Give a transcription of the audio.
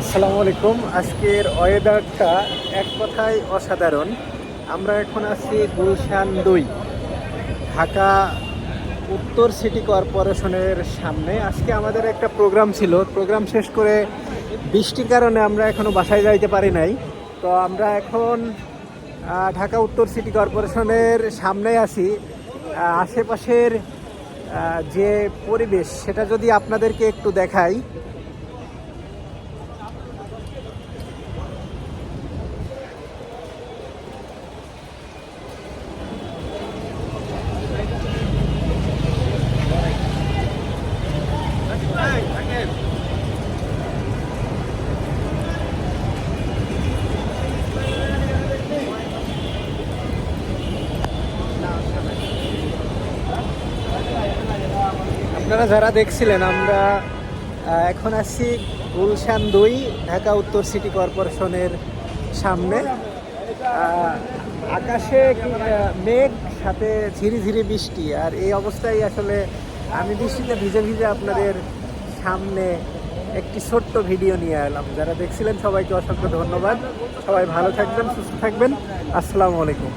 আসসালামু আলাইকুম। আজকের ওয়েদারটা এক কথায় অসাধারণ। আমরা এখন আছি গুলশান দুই, ঢাকা উত্তর সিটি কর্পোরেশনের সামনে। আজকে আমাদের একটা প্রোগ্রাম ছিল। প্রোগ্রাম শেষ করে বৃষ্টির কারণে আমরা এখনও বাসায় যাইতে পারি নাই। তো আমরা এখন ঢাকা উত্তর সিটি কর্পোরেশনের সামনে আছি। আশেপাশের যে পরিবেশ, সেটা যদি আপনাদেরকে একটু দেখাই। আপনারা যারা দেখছিলেন, আমরা এখন আছি গুলশান দুই, ঢাকা উত্তর সিটি কর্পোরেশনের সামনে। আকাশে মেঘ, সাথে ঝিরি ঝিরি বৃষ্টি। আর এই অবস্থায় আসলে আমি বৃষ্টিতে ভিজে ভিজে আপনাদের সামনে একটি ছোট্ট ভিডিও নিয়ে এলাম। যারা দেখছিলেন, সবাইকে অসংখ্য ধন্যবাদ। সবাই ভালো থাকবেন, সুস্থ থাকবেন। আসসালামু আলাইকুম।